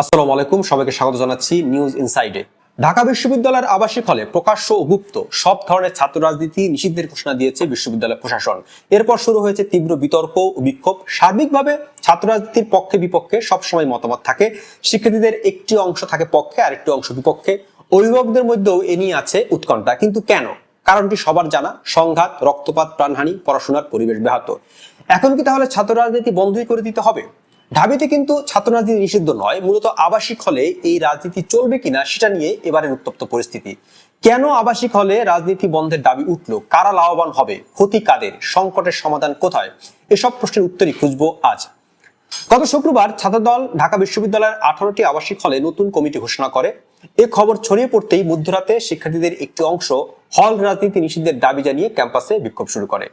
আসসালামু আলাইকুম, সবাইকে স্বাগত জানাচ্ছি নিউজ ইনসাইডে ঢাকা বিশ্ববিদ্যালয়ের আবাসিক হলে প্রকাশ্য ও গুপ্ত, সব ধরনের ছাত্র রাজনীতি নিষিদ্ধের ঘোষণা দিয়েছে বিশ্ববিদ্যালয় প্রশাসন। এরপর শুরু হয়েছে তীব্র বিতর্ক ও বিক্ষোভ। সার্বিকভাবে ছাত্র রাজনীতির পক্ষে বিপক্ষে সবসময় মতামত থাকে। শিক্ষার্থীদের একটি অংশ থাকে পক্ষে আর একটি অংশ বিপক্ষে। অভিভাবকদের মধ্যেও এ নিয়ে আছে উৎকণ্ঠা। কিন্তু কেন? কারণটি সবার জানা। সংঘাত, রক্তপাত, প্রাণহানি, পড়াশোনার পরিবেশ ব্যাহত। এখন কি তাহলে ছাত্র রাজনীতি বন্ধই করে দিতে হবে? ঢাবিতে কিন্তু ছাত্র রাজনীতি নিষিদ্ধ নয়, মূলত আবাসিক হলে এই রাজনীতি চলবে কিনা সেটা নিয়ে এবারের উত্তপ্ত পরিস্থিতি। কেন আবাসিক হলে রাজনীতি বন্ধের দাবি উঠল? কারা লাভবান হবে? ক্ষতি কাদের? সংকটের সমাধান কোথায়? এসব প্রশ্নের উত্তরই খুঁজবো আজ। গত শুক্রবার ছাত্রদল ঢাকা বিশ্ববিদ্যালয়ের আঠারোটি আবাসিক হলে নতুন কমিটি ঘোষণা করে। এ খবর ছড়িয়ে পড়তেই মধ্যরাতে শিক্ষার্থীদের একটি অংশ হল রাজনীতি নিষিদ্ধের দাবি জানিয়ে ক্যাম্পাসে বিক্ষোভ শুরু করে।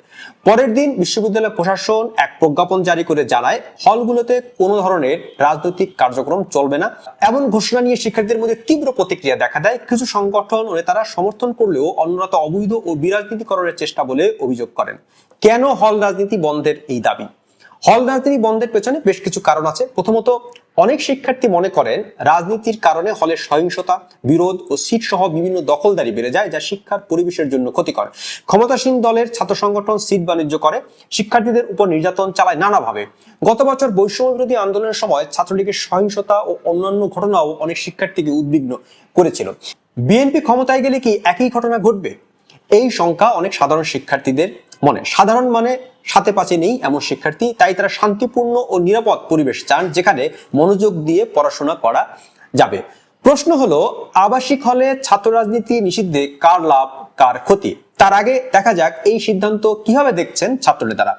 পরের দিন বিশ্ববিদ্যালয় প্রশাসন এক প্রজ্ঞাপন জারি করে জানায়, হলগুলোতে কোনো ধরনের রাজনৈতিক কার্যক্রম চলবে না। এমন ঘোষণা নিয়ে শিক্ষার্থীদের মধ্যে তীব্র প্রতিক্রিয়া দেখা দেয়। কিছু সংগঠন ও নেতারা সমর্থন করলেও অন্যরা অবৈধ ও বিরাজনীতিকরণের চেষ্টা বলে অভিযোগ করেন। কেন হল রাজনীতি বন্ধের এই দাবি? হল রাজনীতি বন্ধের পেছনে বেশ কিছু কারণ আছে। প্রথমত, অনেক শিক্ষার্থী মনে করেন রাজনীতির কারণে হলের সহিংসতা, বিরোধ ও সিট সহ বিভিন্ন দখলদারি বেড়ে যায়, যা শিক্ষার পরিবেশের জন্য ক্ষতিকর। ক্ষমতাসীন দলের ছাত্র সংগঠন সিট বাণিজ্য করে, শিক্ষার্থীদের উপর নির্যাতন চালায় নানাভাবে। গত বছর বৈষম্য বিরোধী আন্দোলনের সময় ছাত্রলীগের সহিংসতা ও অন্যান্য ঘটনাও অনেক শিক্ষার্থীকে উদ্বিগ্ন করেছিল। বিএনপি ক্ষমতায় গেলে কি একই ঘটনা ঘটবে? এই সংখ্যা অনেক সাধারণ শিক্ষার্থীদের মনে। সাধারণ মানে সাথে পাচে নেই এমন শিক্ষার্থী, তাই তারা শান্তিপূর্ণ ও নিরাপদ পরিবেশ চান যেখানে মনোযোগ দিয়ে পড়াশোনা করা যাবে। প্রশ্ন হলো, আবাসিক হলে ছাত্র রাজনীতি নিষিদ্ধে কার লাভ, কার ক্ষতি? তার আগে দেখা যাক এই সিদ্ধান্ত কীভাবে দেখছেন ছাত্র নেতারা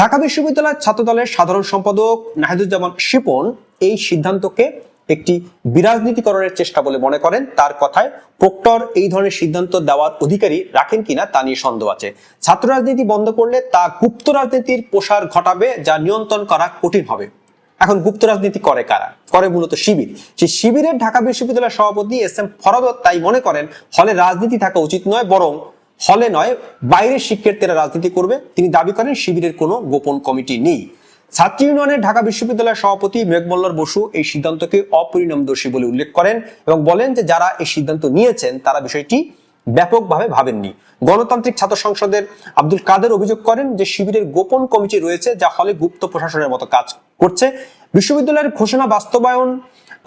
ঢাকা বিশ্ববিদ্যালয়ের ছাত্র দলের সাধারণ সম্পাদক নাহিদুজ্জামান শিপন এই সিদ্ধান্তকে একটি বিরাজনীতিকরণের চেষ্টা বলে মনে করেন। তার কথায় প্রক্টর এই ধরনের সিদ্ধান্ত দেওয়ার অধিকারী রাখেন কিনা তা নিয়ে সন্দেহ আছে। ছাত্র রাজনীতি বন্ধ করলে তা গুপ্ত রাজনীতির প্রসার ঘটাবে, যা নিয়ন্ত্রণ করা কঠিন হবে। এখন গুপ্ত রাজনীতি করে কারা? করে মূলত শিবির। সেই শিবিরের ঢাকা বিশ্ববিদ্যালয়ের সভাপতি এস এম ফরাদত তাই মনে করেন, হলে রাজনীতি থাকা উচিত নয়, বরং হলে নয়, বাইরের শিক্ষার্থীরা রাজনীতি করবে। তিনি দাবি করেন, শিবিরের কোনো গোপন কমিটি নেই। ছাত্র ইউনিয়নের ঢাকা বিশ্ববিদ্যালয়ের সভাপতি মেঘমল্লার বসু এই সিদ্ধান্তকে অপরিণামদর্শী বলে উল্লেখ করেন এবং বলেন যে যারা এই সিদ্ধান্ত নিয়েছেন, তারা বিষয়টি ব্যাপকভাবে ভাবেননি। গণতান্ত্রিক ছাত্র সংসদের আব্দুল কাদের অভিযোগ করেন যে শিবিরের গোপন কমিটি রয়েছে, যা হলে গুপ্ত প্রশাসনের মতো কাজ করছে। বিশ্ববিদ্যালয়ের ঘোষণা বাস্তবায়ন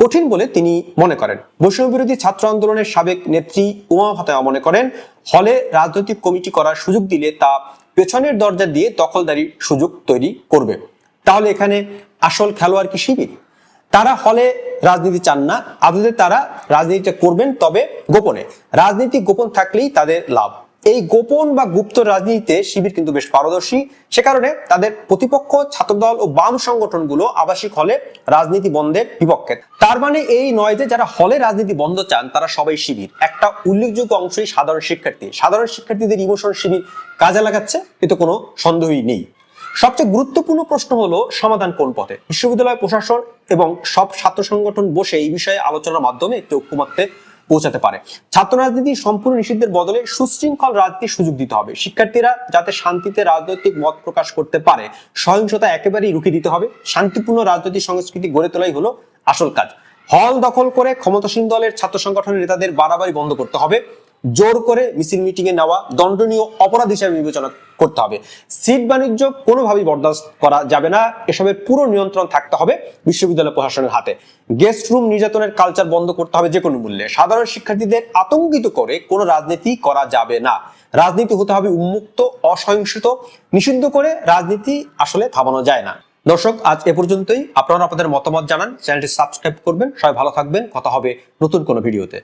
কঠিন বলে তিনি মনে করেন। বৈষম্য বিরোধী ছাত্র আন্দোলনের সাবেক নেত্রী উমা ফাতেমা মনে করেন, হলে রাজনৈতিক কমিটি করার সুযোগ দিলে তা পেছনের দরজা দিয়ে দখলদারির সুযোগ তৈরি করবে। তাহলে এখানে আসল খেলোয়াড় কি শিবির? তারা হলে রাজনীতি চান না, আদতে তারা রাজনীতিটা করবেন তবে গোপনে। রাজনীতি গোপন থাকলেই তাদের লাভ। এই গোপন বা গুপ্ত রাজনীতিতে শিবির কিন্তু বেশ পারদর্শী। সে কারণে তাদের প্রতিপক্ষ, ছাত্রদল ও বাম সংগঠনগুলো আবাসিক হলে রাজনীতি বন্ধের বিপক্ষে। তার মানে এই নয় যে যারা হলে রাজনীতি বন্ধ চান, তারা সবাই শিবির। একটা উল্লেখযোগ্য অংশই সাধারণ শিক্ষার্থী। সাধারণ শিক্ষার্থীদের ইমোশন শিবির কাজে লাগাচ্ছে, এতে কোনো সন্দেহই নেই। সবচেয়ে গুরুত্বপূর্ণ প্রশ্ন হলো, সমাধান কোন পথে? বিশ্ববিদ্যালয়, প্রশাসন এবং সব ছাত্র সংগঠন বসে এই বিষয়ে আলোচনার মাধ্যমে একটি ঐক্যমত্যে পৌঁছাতে পারে। ছাত্র রাজনীতি সম্পূর্ণ নিষিদ্ধের বদলে সুশৃঙ্খল রাজনীতির সুযোগ দিতে হবে। শিক্ষার্থীরা যাতে শান্তিতে রাজনৈতিক মত প্রকাশ করতে পারে, সহিংসতা একেবারেই রুখে দিতে হবে। শান্তিপূর্ণ রাজনৈতিক সংস্কৃতি গড়ে তোলাই হলো আসল কাজ। হল দখল করে ক্ষমতাসীন দলের ছাত্র সংগঠনের নেতাদের বাড়াবাড়ি বন্ধ করতে হবে। জোর করে মিছিল মিটিং এ নেওয়া দণ্ডনীয় অপরাধ হিসেবে বিবেচনা করতে হবে। সিট বাণিজ্য কোনোভাবেই বরদাস্ত করা যাবে না। এসবের পুরো নিয়ন্ত্রণ থাকতে হবে বিশ্ববিদ্যালয় প্রশাসনের হাতে। গেস্ট রুম নির্যাতনের কালচার বন্ধ করতে হবে যে কোনো মূল্যে। সাধারণ শিক্ষার্থীদের আতঙ্কিত করে কোনো রাজনীতি করা যাবে না। রাজনীতি হতে হবে উন্মুক্ত, অসহিংসিত, নিষিদ্ধ করে রাজনীতি আসলে থামানো যায় না। দর্শক, আজ এ পর্যন্তই। আপনারা আপনাদের মতামত জানান। চ্যানেলটি সাবস্ক্রাইব করবেন। সবাই ভালো থাকবেন। কথা হবে নতুন কোনো ভিডিওতে।